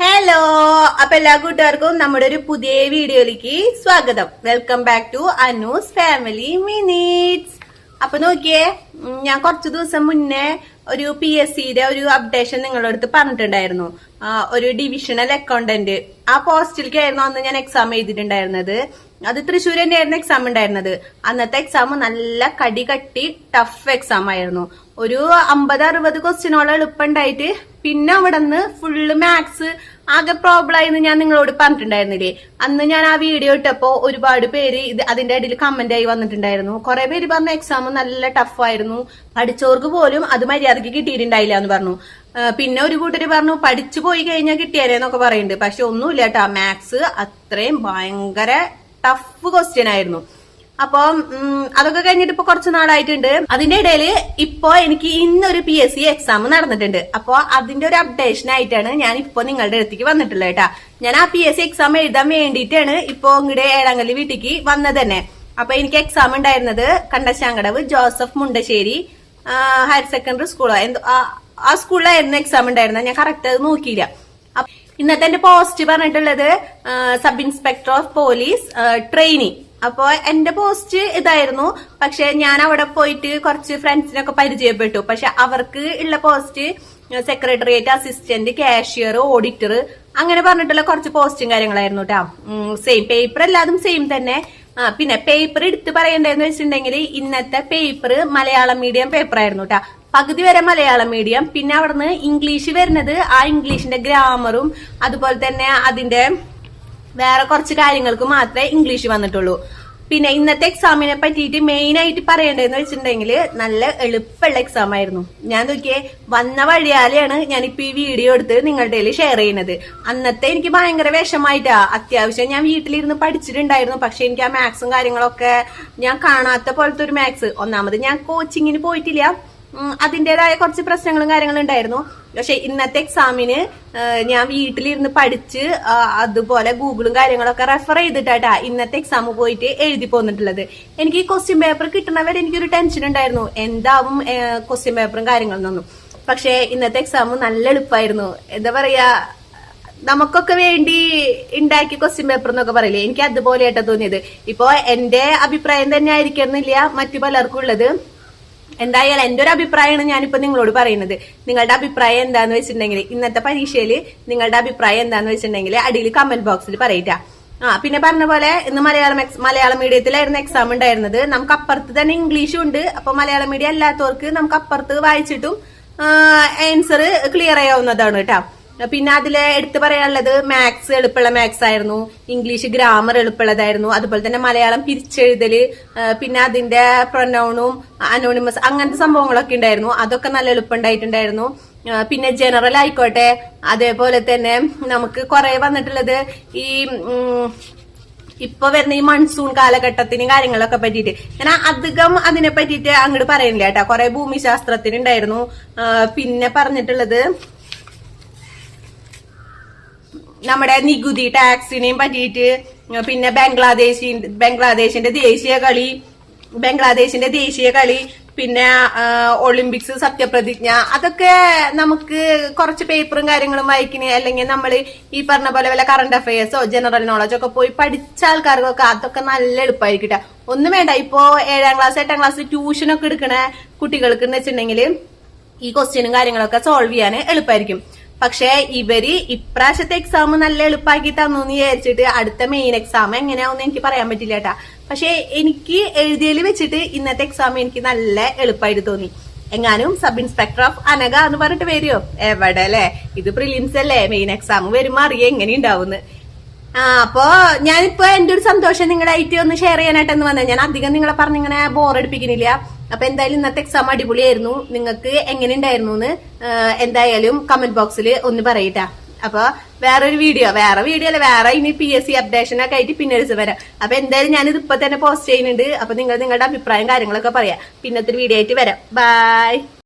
Hello അപ്പൊ എല്ലാ കൂട്ടുകാർക്കും നമ്മുടെ ഒരു പുതിയ വീഡിയോയിലേക്ക് സ്വാഗതം. Welcome back to Anu's family minutes അപ്പൊ നോക്കിയേ ഞാൻ കുറച്ചു ദിവസം മുന്നേ ഒരു പി എസ് സിയുടെ ഒരു അപ്ഡേഷൻ നിങ്ങളുടെ അടുത്ത് പറഞ്ഞിട്ടുണ്ടായിരുന്നു. ഒരു ഡിവിഷണൽ അക്കൗണ്ടന്റ് ആ പോസ്റ്റിലേക്കായിരുന്നു അന്ന് ഞാൻ എക്സാം എഴുതിയിട്ടുണ്ടായിരുന്നത്. അത് തൃശ്ശൂർ തന്നെയായിരുന്നു എക്സാം ഉണ്ടായിരുന്നത്. അന്നത്തെ എക്സാം നല്ല കടി കട്ടി ടഫ് എക്സാം ആയിരുന്നു. ഒരു അമ്പത് അറുപത് ക്വസ്റ്റ്യനോളം എളുപ്പമുണ്ടായിട്ട് പിന്നെ അവിടെ നിന്ന് ഫുള്ള് മാത്സ് ആകെ പ്രോബ്ലം ആയിരുന്നു ഞാൻ നിങ്ങളോട് പറഞ്ഞിട്ടുണ്ടായിരുന്നില്ലേ? അന്ന് ഞാൻ ആ വീഡിയോ ഇട്ടപ്പോ ഒരുപാട് പേര് ഇത് അതിന്റെ ഇടയിൽ കമന്റ് ആയി വന്നിട്ടുണ്ടായിരുന്നു. കുറെ പേര് പറഞ്ഞ എക്സാം നല്ല ടഫായിരുന്നു പഠിച്ചവർക്ക് പോലും അത് മര്യാദയ്ക്ക് കിട്ടിയിട്ടുണ്ടായില്ല എന്ന് പറഞ്ഞു. പിന്നെ ഒരു കൂട്ടര് പറഞ്ഞു പഠിച്ചു പോയി കഴിഞ്ഞാൽ കിട്ടിയാലേന്നൊക്കെ പറയുന്നുണ്ട്. പക്ഷെ ഒന്നുമില്ല കേട്ടോ. മാത്സ് അത്രയും ഭയങ്കര ടഫ് ക്വസ്റ്റ്യൻ ആയിരുന്നു. അപ്പം അതൊക്കെ കഴിഞ്ഞിട്ട് ഇപ്പൊ കുറച്ച് നാളായിട്ടുണ്ട്. അതിന്റെ ഇടയിൽ ഇപ്പോ എനിക്ക് ഇന്നൊരു പി എസ് സി എക്സാം നടന്നിട്ടുണ്ട്. അപ്പോ അതിന്റെ ഒരു അപ്ഡേഷൻ ആയിട്ടാണ് ഞാൻ ഇപ്പൊ നിങ്ങളുടെ അടുത്തേക്ക് വന്നിട്ടുള്ളത് കേട്ടാ. ഞാൻ ആ പി എസ് സി എക്സാം എഴുതാൻ വേണ്ടിയിട്ടാണ് ഇപ്പൊ ഇങ്ങടെ ഏഴാങ്കല്ലി വീട്ടിലേക്ക് വന്നത് തന്നെ. അപ്പൊ എനിക്ക് എക്സാം ഉണ്ടായിരുന്നത് Kandassankadavu Joseph Mundassery higher secondary സ്കൂളോ എന്തോ ആ- സ്കൂളിലായിരുന്നു എക്സാം ഉണ്ടായിരുന്നത്. ഞാൻ കറക്റ്റ് അത് നോക്കിയില്ല. ഇന്നത്തെ എന്റെ പോസ്റ്റ് പറഞ്ഞിട്ടുള്ളത് sub inspector of police trainee അപ്പോ എന്റെ പോസ്റ്റ് ഇതായിരുന്നു. പക്ഷെ ഞാൻ അവിടെ പോയിട്ട് കുറച്ച് ഫ്രണ്ട്സിനൊക്കെ പരിചയപ്പെട്ടു. പക്ഷെ അവർക്ക് ഉള്ള post secretariat assistant cashier auditor അങ്ങനെ പറഞ്ഞിട്ടുള്ള കുറച്ച് പോസ്റ്റും കാര്യങ്ങളായിരുന്നു കേട്ടോ സെയിം പേപ്പർ എല്ലാതും സെയിം തന്നെ. ആ പിന്നെ പേപ്പർ എടുത്ത് പറയണ്ടെന്ന് വെച്ചിട്ടുണ്ടെങ്കിൽ ഇന്നത്തെ പേപ്പർ മലയാളം മീഡിയം പേപ്പർ ആയിരുന്നു കേട്ടോ പകുതി വരെ മലയാളം മീഡിയം പിന്നെ അവിടുന്ന് ഇംഗ്ലീഷ് വരുന്നത് ആ ഇംഗ്ലീഷിന്റെ ഗ്രാമറും അതുപോലെ തന്നെ അതിന്റെ വേറെ കുറച്ച് കാര്യങ്ങൾക്ക് മാത്രമേ ഇംഗ്ലീഷ് വന്നിട്ടുള്ളൂ. പിന്നെ ഇന്നത്തെ എക്സാമിനെ പറ്റിയിട്ട് മെയിൻ ആയിട്ട് പറയേണ്ടതെന്ന് വെച്ചിട്ടുണ്ടെങ്കിൽ നല്ല എളുപ്പമുള്ള എക്സാം ആയിരുന്നു. ഞാൻ നോക്കിയേ വന്ന വഴിയാലെയാണ് ഞാനിപ്പോ ഈ വീഡിയോ എടുത്ത് നിങ്ങളുടെ കയ്യിൽ ഷെയർ ചെയ്യുന്നത്. അന്നത്തെ എനിക്ക് ഭയങ്കര വിഷമായിട്ടാ. അത്യാവശ്യം ഞാൻ വീട്ടിലിരുന്ന് പഠിച്ചിട്ടുണ്ടായിരുന്നു. പക്ഷെ എനിക്ക് ആ മാത്സും കാര്യങ്ങളൊക്കെ ഞാൻ കാണാത്ത പോലത്തെ ഒരു മാത്സ് ഒന്നാമത് ഞാൻ കോച്ചിങ്ങിന് പോയിട്ടില്ല. ഉം, അതിന്റേതായ കുറച്ച് പ്രശ്നങ്ങളും കാര്യങ്ങളും ഉണ്ടായിരുന്നു. പക്ഷെ ഇന്നത്തെ എക്സാമിന് ഞാൻ വീട്ടിലിരുന്ന് പഠിച്ച് അതുപോലെ ഗൂഗിളും കാര്യങ്ങളൊക്കെ റെഫർ ചെയ്തിട്ടാട്ടാ ഇന്നത്തെ എക്സാം പോയിട്ട് എഴുതി പോന്നിട്ടുള്ളത്. എനിക്ക് ഈ ക്വസ്റ്റ്യൻ പേപ്പർ കിട്ടണവരെ എനിക്കൊരു ടെൻഷൻ ഉണ്ടായിരുന്നു. എന്താവും ക്വസ്റ്റ്യൻ പേപ്പറും കാര്യങ്ങളും കാര്യങ്ങളൊന്നും പക്ഷെ ഇന്നത്തെ എക്സാം നല്ല എളുപ്പമായിരുന്നു എന്താ പറയാ നമുക്കൊക്കെ വേണ്ടി ഉണ്ടാക്കിയ ക്വസ്റ്റ്യൻ പേപ്പർ എന്നൊക്കെ പറയില്ലേ? എനിക്ക് അതുപോലെയായിട്ടാണ് തോന്നിയത്. ഇപ്പോ എന്റെ അഭിപ്രായം തന്നെ ആയിരിക്കുന്നില്ല മറ്റു പലർക്കും ഉള്ളത്. എന്തായാലും എന്റെ ഒരു അഭിപ്രായമാണ് ഞാനിപ്പോ നിങ്ങളോട് പറയുന്നത്. നിങ്ങളുടെ അഭിപ്രായം എന്താന്ന് വെച്ചിട്ടുണ്ടെങ്കിൽ ഇന്നത്തെ പരീക്ഷയിൽ നിങ്ങളുടെ അഭിപ്രായം എന്താന്ന് വെച്ചിട്ടുണ്ടെങ്കിൽ അടിയിൽ കമന്റ് ബോക്സിൽ പറയിട്ട. ആ പിന്നെ പറഞ്ഞ പോലെ ഇന്ന് മലയാളം മലയാളം മീഡിയത്തിലായിരുന്നു എക്സാം ഉണ്ടായിരുന്നത്. നമുക്ക് അപ്പുറത്ത് തന്നെ ഇംഗ്ലീഷും ഉണ്ട്. അപ്പൊ മലയാളം മീഡിയം അല്ലാത്തവർക്ക് നമുക്ക് അപ്പുറത്ത് വായിച്ചിട്ടും ആൻസർ ക്ലിയർ ആയാവുന്നതാണ് കേട്ടോ. പിന്നെ അതിൽ എടുത്തു പറയാനുള്ളത് മാത്സ് എളുപ്പമുള്ള മാത്സ് ആയിരുന്നു. ഇംഗ്ലീഷ് ഗ്രാമർ എളുപ്പമുള്ളതായിരുന്നു. അതുപോലെ തന്നെ മലയാളം പിരിച്ചെഴുതൽ പിന്നെ അതിന്റെ പ്രൊനൗണും അനോണിമസ് അങ്ങനത്തെ സംഭവങ്ങളൊക്കെ ഉണ്ടായിരുന്നു. അതൊക്കെ നല്ല എളുപ്പമുണ്ടായിട്ടുണ്ടായിരുന്നു. പിന്നെ ജനറൽ ആയിക്കോട്ടെ. അതേപോലെ തന്നെ നമുക്ക് കുറെ വന്നിട്ടുള്ളത് ഈ ഇപ്പൊ വരുന്ന ഈ മൺസൂൺ കാലഘട്ടത്തിന് കാര്യങ്ങളൊക്കെ പറ്റിയിട്ട്. ഞാൻ അധികം അതിനെ പറ്റിയിട്ട് അങ്ങോട്ട് പറയുന്നില്ല കേട്ടോ. കുറെ ഭൂമിശാസ്ത്രത്തിനുണ്ടായിരുന്നു. പിന്നെ പറഞ്ഞിട്ടുള്ളത് നമ്മുടെ നികുതി ടാക്സിനെയും പറ്റിയിട്ട് പിന്നെ ബംഗ്ലാദേശി ബംഗ്ലാദേശിന്റെ ദേശീയ കളി ബംഗ്ലാദേശിന്റെ ദേശീയ കളി പിന്നെ ഒളിമ്പിക്സ് സത്യപ്രതിജ്ഞ അതൊക്കെ നമുക്ക് കുറച്ച് പേപ്പറും കാര്യങ്ങളും വായിക്കണേ അല്ലെങ്കിൽ നമ്മൾ ഈ പറഞ്ഞ പോലെ വല്ല കറണ്ട് അഫയേഴ്സോ ജനറൽ നോളജോ ഒക്കെ പോയി പഠിച്ച ആൾക്കാർക്കൊക്കെ അതൊക്കെ നല്ല എളുപ്പമായിരിക്കും ട്ടോ. ഒന്നും വേണ്ട ഇപ്പോ ഏഴാം ക്ലാസ് എട്ടാം ക്ലാസ് ട്യൂഷനൊക്കെ എടുക്കണ കുട്ടികൾക്ക് എന്ന് വെച്ചിട്ടുണ്ടെങ്കിൽ ഈ ക്വസ്റ്റ്യനും കാര്യങ്ങളൊക്കെ സോൾവ് ചെയ്യാൻ എളുപ്പമായിരിക്കും പക്ഷേ ഇവർ ഇപ്രാവശ്യത്തെ എക്സാം നല്ല എളുപ്പമാക്കി തന്നു എന്ന് വിചാരിച്ചിട്ട് അടുത്ത മെയിൻ എക്സാം എങ്ങനെയാവുമെന്ന് എനിക്ക് പറയാൻ പറ്റില്ല കേട്ടാ. പക്ഷേ എനിക്ക് എഴുതിയതിൽ വെച്ചിട്ട് ഇന്നത്തെ എക്സാം എനിക്ക് നല്ല എളുപ്പമായിട്ട് തോന്നി. എങ്ങാനും സബ് ഇൻസ്പെക്ടർ ഓഫ് അനഗ എന്ന് പറഞ്ഞിട്ട് വരുമോ എവിടെ അല്ലേ? ഇത് പ്രിലിംസ് അല്ലേ? മെയിൻ എക്സാം വരുമ്പോ അറിയാം എങ്ങനെ ഉണ്ടാവുന്നു. ആ അപ്പോ ഞാനിപ്പോ എന്റെ ഒരു സന്തോഷം നിങ്ങളുടെ നിങ്ങളായിട്ട് ഒന്ന് ഷെയർ ചെയ്യാനായിട്ടെന്ന് വന്നത് ഞാൻ അധികം നിങ്ങളെ പറഞ്ഞിങ്ങനെ ബോറടിപ്പിക്കുന്നില്ല അപ്പൊ എന്തായാലും ഇന്നത്തെ എക്സാം അടിപൊളിയായിരുന്നു. നിങ്ങൾക്ക് എങ്ങനെ ഉണ്ടായിരുന്നു എന്ന് എന്തായാലും കമന്റ് ബോക്സിൽ ഒന്ന് പറയട്ടാ. അപ്പൊ വേറൊരു വീഡിയോ വേറെ വീഡിയോ അല്ല വേറെ ഇനി പി എസ് സി അപ്ഡേഷൻ ഒക്കെ ആയിട്ട് പിന്നെ ഒരു വരാം. അപ്പൊ എന്തായാലും ഞാനിത് ഇപ്പൊ തന്നെ പോസ്റ്റ് ചെയ്യുന്നുണ്ട്. അപ്പൊ നിങ്ങൾ നിങ്ങളുടെ അഭിപ്രായം കാര്യങ്ങളൊക്കെ പറയാം. പിന്നത്തെ വീഡിയോ ആയിട്ട് വരാം. ബൈ